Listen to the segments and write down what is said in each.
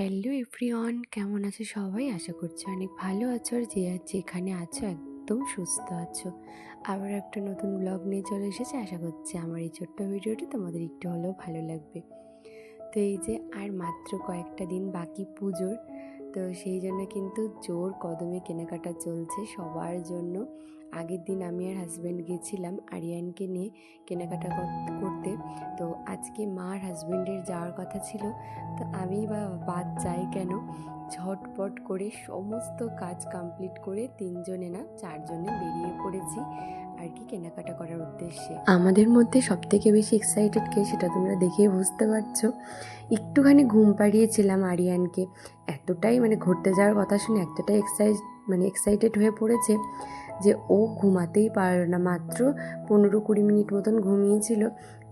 Hello everyone, কেমন আছো সবাই? আশা করছি অনেক ভালো আছো আর যে যেখানে আছো একদম সুস্থ আছো। আবার একটা নতুন ব্লগ নিয়ে চলে এসেছে। আশা করছি আমার এই ছোট্ট ভিডিওটি তোমাদের একটু হলেও ভালো লাগবে। তো এই যে আর মাত্র কয়েকটা দিন বাকি পুজোর, তো সেই জন্য কিন্তু জোর কদমে কেনাকাটা চলছে সবার জন্য। আগের দিন আমি আর হাজব্যান্ড গেছিলাম আরিয়ানকে নিয়ে কেনাকাটা কর- করতে। তো আজকে মা আর হাজব্যান্ডের যাওয়ার কথা ছিল। তো আমি বা, বাদ যাই কেন? ঝটপট করে সমস্ত কাজ কমপ্লিট করে তিনজনে না, চারজনে বেরিয়ে পড়েছি। আর কি কেনাকাটা করার উদ্দেশ্যে? আমাদের মধ্যে সব থেকে বেশি এক্সাইটেড কে সেটা তোমরা দেখেই বুঝতে পারছ। একটুখানি ঘুম পাড়িয়েছিলাম আরিয়ানকে। এতটাই মানে ঘুরতে যাওয়ার কথা শুনে এতটাই এক্সাইট মানে এক্সাইটেড হয়ে পড়েছে। যে ও ঘুমাতেই পারল না, মাত্র পনেরো কুড়ি মিনিট মতন ঘুমিয়েছিল,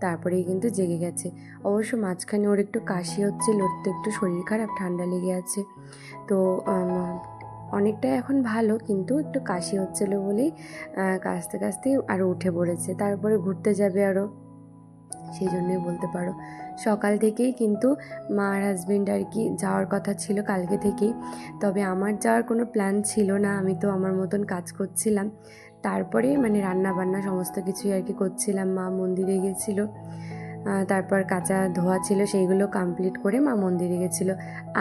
তারপরেই কিন্তু জেগে গেছে। অবশ্য মাঝখানে ওর একটু কাশি হচ্ছে ওর তো একটু শরীর খারাপ, ঠান্ডা লেগে আছে। তো অনেকটাই এখন ভালো, কিন্তু একটু কাশি হচ্ছিল বলেই কাশতে কাশতেই আরও উঠে পড়েছে। তারপরে ঘুরতে যাবে আরও সেই জন্যই বলতে পারো। সকাল থেকেই কিন্তু মা আর হাজব্যান্ড আর কি যাওয়ার কথা ছিল কালকে থেকেই। তবে আমার যাওয়ার কোনো প্ল্যান ছিল না, আমি তো আমার মতন কাজ করছিলাম। তারপরে মানে রান্না বান্না সমস্ত কিছুই আর কি করছিলাম, মা মন্দিরে গেছিল। তারপর কাঁচা ধোয়া ছিল সেইগুলো কমপ্লিট করে মা মন্দিরে গেছিল।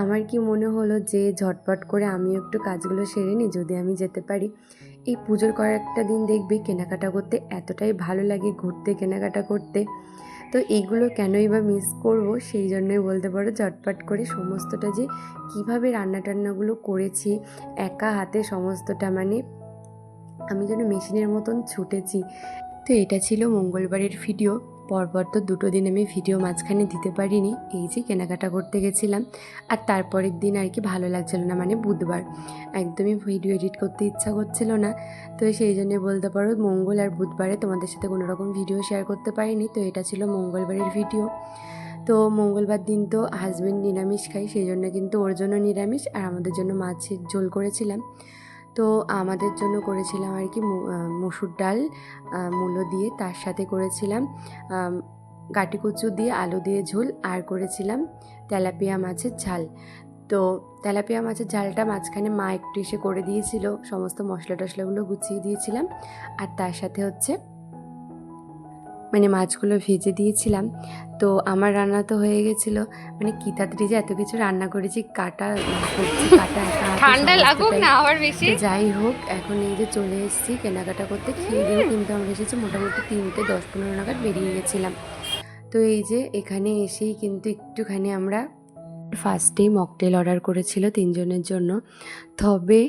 আমার কি মনে হলো যে ঝটপট করে আমিও একটু কাজগুলো সেরে নিই, যদি আমি যেতে পারি। এই পুজোর কয়েকটা দিন দেখবে কেনাকাটা করতে এতটাই ভালো লাগে ঘুরতে, কেনাকাটা করতে। তো এইগুলো কেনই বা মিস করব সেই জন্যই বলতে পারো ঝটপট করে সমস্তটা যে কীভাবে রান্না টান্নাগুলো করেছি, একা হাতে সমস্তটা মানে আমি যেন মেশিনের মতন ছুটেছি। তো এটা ছিল মঙ্গলবারের ভিডিও পরপর তো দুটো দিন আমি ভিডিও মাঝখানে দিতে পারিনি, এই যে কেনাকাটা করতে গেছিলাম। আর তারপরের দিন আর কি ভালো লাগছিল না মানে বুধবার। একদমই ভিডিও এডিট করতে ইচ্ছা করছিল না। তো সেই জন্য বলতে পারো মঙ্গল আর বুধবারে তোমাদের সাথে কোনো রকম ভিডিও শেয়ার করতে পারিনি, তো এটা ছিল মঙ্গলবারের ভিডিও। তো মঙ্গলবার দিন তো হাজব্যান্ড নিরামিষ খাই সেই জন্য কিন্তু ওর জন্য নিরামিষ আর আমাদের জন্য মাছের ঝোল করেছিলাম। তো আমাদের জন্য করেছিলাম আর কি মুসুর ডাল মূলো দিয়ে। তার সাথে করেছিলাম গাটিকুচু গাটি দিয়ে আলু দিয়ে ঝোল আর করেছিলাম তেলাপিয়া মাছের ঝাল। তো তেলাপিয়া মাছের ঝালটা মাঝখানে মা একটু এসে করে দিয়েছিল, সমস্ত মশলা টশলাগুলো গুছিয়ে দিয়েছিলাম। আর তার সাথে হচ্ছে মানে মাছগুলো ভেজে দিয়েছিলাম। তো আমার রান্না তো হয়ে গেছিল। মানে কি তাড়াতাড়ি যে এত কিছু রান্না করেছি কাটা করছি কাটা ঠান্ডা লাগুক না আবার বেশি। যাই হোক এখন এই যে চলে এসেছি কেনাকাটা করতে। খেয়ে দিয়ে কিন্তু আমরা এসেছি মোটামুটি তিনটে দশ পনেরো নাগাদ বেরিয়ে গেছিলাম। তো এই যে এখানে এসেই কিন্তু একটুখানি আমরা ফার্স্টেই মকটেল অর্ডার করেছিল তিনজনের জন্য। তবে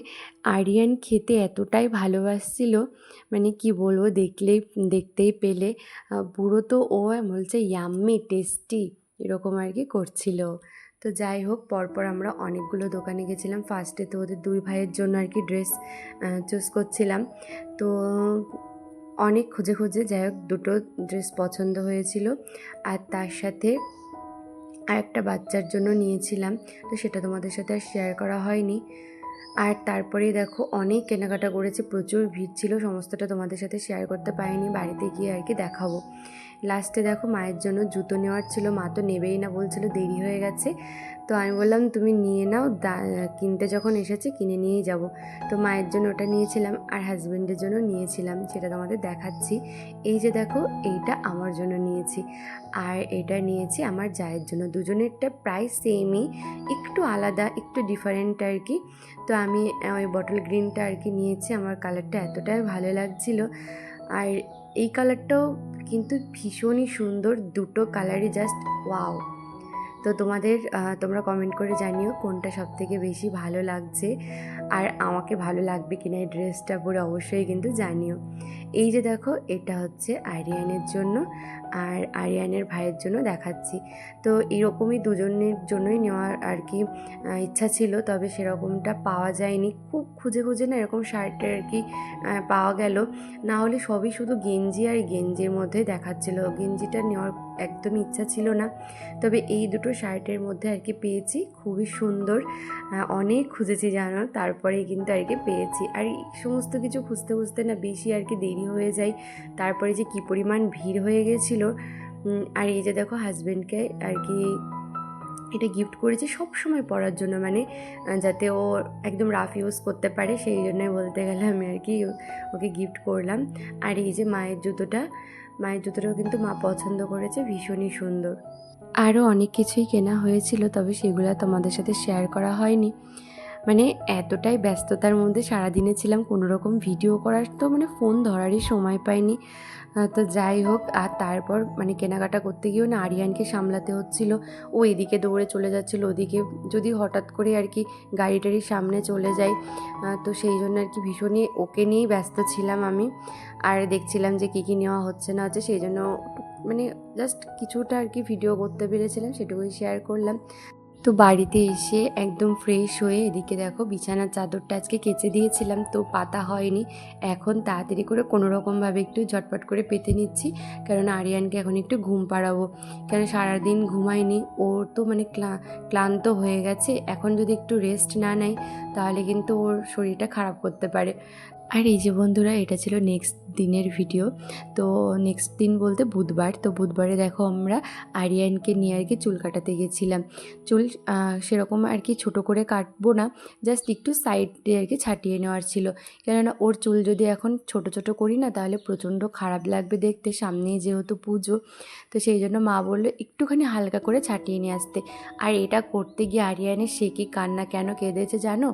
আরিয়ান খেতে এতটাই ভালোবাসছিল মানে কি বলব, দেখলেই, দেখতেই পেলে। পুরো তো ও বলছে ইয়াম্মি টেস্টি এরকম আর কি করছিল। তো যাই হোক, পরপর আমরা অনেকগুলো দোকানে গেছিলাম। ফার্স্টে তো ওদের দুই ভাইয়ের জন্য আর কি ড্রেস চুজ করছিলাম। তো অনেক খুঁজে খুঁজে, যাই হোক, দুটো ড্রেস পছন্দ হয়েছিল। আর তার সাথে আরেকটা বাচ্চার জন্য নিয়েছিলাম, তো সেটা তোমাদের সাথে আর শেয়ার করা হয়নি। আর তারপরে দেখো, অনেক কেনাকাটা করেছি, প্রচুর ভিড় ছিল, সমস্তটা তোমাদের সাথে শেয়ার করতে পারিনি, বাড়িতে গিয়ে আর কি দেখাবো। লাস্টে দেখো মায়ের জন্য জুতো নেওয়ার ছিল, মা তো নেবেই না বলছিল, দেরি হয়ে গেছে। তো আমি বললাম, তুমি নিয়ে নাও কিনতে যখন এসেছে কিনে নিয়েই যাব। তো মায়ের জন্য ওটা নিয়েছিলাম আর হাজব্যান্ডের জন্য নিয়েছিলাম, সেটা তোমাদের দেখাচ্ছি। এই যে দেখো, এইটা আমার জন্য নিয়েছি। আর এটা নিয়েছি আমার জায়ের জন্য। দুজনেরটা প্রায় সেমই একটু আলাদা, একটু ডিফারেন্ট আর কি তো আমি ওই বটল গ্রিনটা আর কি নিয়েছি, আমার কালারটা এতটাই ভালো লাগছিল। আর এই কালারটাও কিন্তু ভীষণই সুন্দর দুটো কালারই জাস্ট ওয়াও তো তোমাদের তোমরা কমেন্ট করে জানিও কোনটা সব থেকে বেশি ভালো লাগছে। আর আমাকে ভালো লাগবে কিনা এই ড্রেসটা পরে অবশ্যই কিন্তু জানিও। এই যে দেখো, এটা হচ্ছে আরিয়ানের জন্য আর আরিয়ানের ভাইয়ের জন্য দেখাচ্ছি। তো এরকমই দুজনের জন্যই নেওয়ার আর কি ইচ্ছা ছিল, তবে সেরকমটা পাওয়া যায়নি। খুব খুঁজে খুঁজে না এরকম শার্টের আর কি পাওয়া গেল। না হলে সবই শুধু গেঞ্জি আর গেঞ্জির মধ্যে দেখাচ্ছিল। গেঞ্জিটা নেওয়ার একদমই ইচ্ছা ছিল না। তবে এই দুটো শার্টের মধ্যে আর কি পেয়েছি, খুবই সুন্দর। অনেক খুঁজেছি জানো তারপরেই কিন্তু আর কি পেয়েছি। আর সমস্ত কিছু খুঁজতে খুঁজতে না বেশি আর কি দেরি হয়ে যায়। তারপরে যে কী পরিমাণ ভিড় হয়ে গেছিল আর এই যে দেখো হাজব্যান্ডকে আর কি এটা গিফট করেছি সব সময় পরার জন্য। মানে যাতে ও একদম রাফ ইউজ করতে পারে, সেই জন্যই বলতে গেলে আমি আর কি ওকে গিফট করলাম। আর এই যে মায়ের জুতোটা, মায়ের জুতোটাও কিন্তু মা পছন্দ করেছে, ভীষণই সুন্দর। আরও অনেক কিছুই কেনা হয়েছিল তবে সেগুলো তোমাদের সাথে শেয়ার করা হয়নি। মানে এতটাই ব্যস্ততার মধ্যে সারাদিনে ছিলাম কোনো রকম ভিডিও করার তো মানে ফোন ধরারই সময় পাইনি। তো যাই হোক, আর তারপর মানে কেনাকাটা করতে গিয়েও না আরিয়ানকে সামলাতে হচ্ছিল। ও এদিকে দৌড়ে চলে যাচ্ছিল, ওদিকে যদি হঠাৎ করে আর কি গাড়ি টাড়ির সামনে চলে যায়। তো সেই জন্য আর কি ভীষণই ওকে নিয়েই ব্যস্ত ছিলাম আমি। আর দেখছিলাম যে কী কী নেওয়া হচ্ছে না হচ্ছে, সেই জন্য মানে জাস্ট কিছুটা আর কি ভিডিও করতে পেরেছিলাম, সেটুকুই শেয়ার করলাম। তো বাড়িতে এসে একদম ফ্রেশ হয়ে এদিকে দেখো বিছানার চাদরটা আজকে কেচে দিয়েছিলাম, তো পাতা হয়নি। এখন তাড়াতাড়ি করে কোনো রকমভাবে একটু ঝটপট করে পেতে নিচ্ছি, কারণ আরিয়ানকে এখন একটু ঘুম পাড়াবো। কারণ সারাদিন ঘুমায়নি ওর তো মানে ক্লা- ক্লান্ত হয়ে গেছে, এখন যদি একটু রেস্ট না নেয়, তাহলে কিন্তু ওর শরীরটা খারাপ করতে পারে। আর এই যে বন্ধুরা, এটা ছিল নেক্সট দিনের ভিডিও। তো নেক্সট দিন বলতে বুধবার। তো বুধবারে দেখো আমরা আরিয়ানকে নিয়ে আর কি চুল কাটাতে গেছিলাম। চুল সেরকম আর কি ছোট করে কাটবো না। জাস্ট একটু সাইডে আর কি ছাটিয়ে নেওয়ার ছিল। কেননা ওর চুল যদি এখন ছোট ছোট করি না, তাহলে প্রচণ্ড খারাপ লাগবে দেখতে। সামনেই যেহেতু পুজো। তো সেই জন্য মা বলল, একটুখানি হালকা করে ছাটিয়ে নিয়ে আসতে। আর এটা করতে গিয়ে আরিয়ানের সে কি কান্না কেন কেঁদেছে জানো?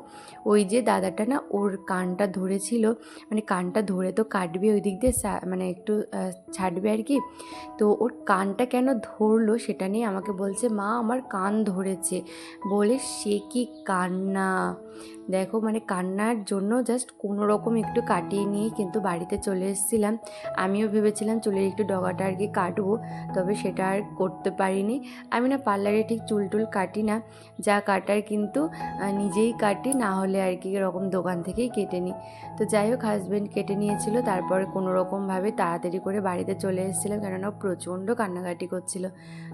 ওই যে দাদাটা না ওর কানটা ধরেছিল। মানে কানটা ধরে তো কাটবে ওই দিক দিয়ে মানে একটু ছাড়বে আর কি। তো ওর কানটা কেন ধরলো সেটা নিয়ে আমাকে বলছে, মা, আমার কান ধরেছে। বলে, সে কি কান্না? দেখো মানে কান্নার জন্য জাস্ট কোনো রকম একটু কাটিয়ে নিয়ে কিন্তু বাড়িতে চলে এসেছিলাম। আমিও ভেবেছিলাম চুলের একটু ডগাটা আর কি কাটবো, তবে সেটা আর করতে পারিনি। আমি না পার্লারে ঠিক চুল টুল কাটি না, যা কাটার কিন্তু নিজেই কাটি, না হলে আর কি এরকম দোকান থেকেই কেটে নিই। তো যাই হোক হাজব্যান্ড কেটে নিয়েছিল, তারপরে কোনো রকমভাবে তাড়াতাড়ি করে বাড়িতে চলে এসেছিলাম, কেননা প্রচণ্ড কান্নাকাটি করছিল।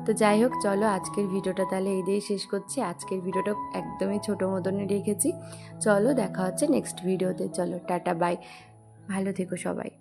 তো যাই হোক, চলো আজকের ভিডিওটা তাহলে এই দিয়েই শেষ করছি। আজকের ভিডিওটা একদমই ছোটো মতনই রেখেছি। চলো দেখা হচ্ছে নেক্সট ভিডিওতে চলো টাটা বাই ভালো থেকো সবাই।